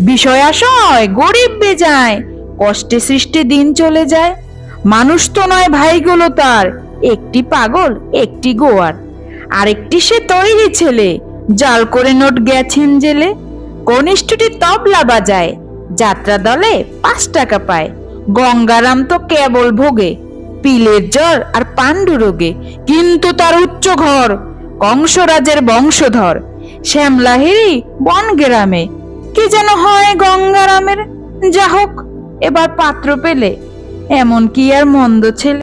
বিষয় আশয়, গরিব বেজায়, কষ্টে সৃষ্টি দিন চলে যায়। মানুষ তো নয় ভাইগুলো তার, একটি পাগল, একটি গোয়ার। আরেকটি সে তৈরি ছেলে, জাল করে নোট গেছেন জেলে। কনিষ্ঠটি তবলা বাজায়, যাত্রা দলে পাঁচ টাকা পায়। গঙ্গারাম তো কেবল ভোগে, পিলের জ্বর আর পাণ্ডু রোগে, কিন্তু তার উচ্চ ঘর, কংসরাজের বংশধর। শ্যামলাহিরি বন গ্রামে কি যেন হয় গঙ্গারামের? যা হোক এবার পাত্র পেলে। এমন কি আর মন্দ ছেলে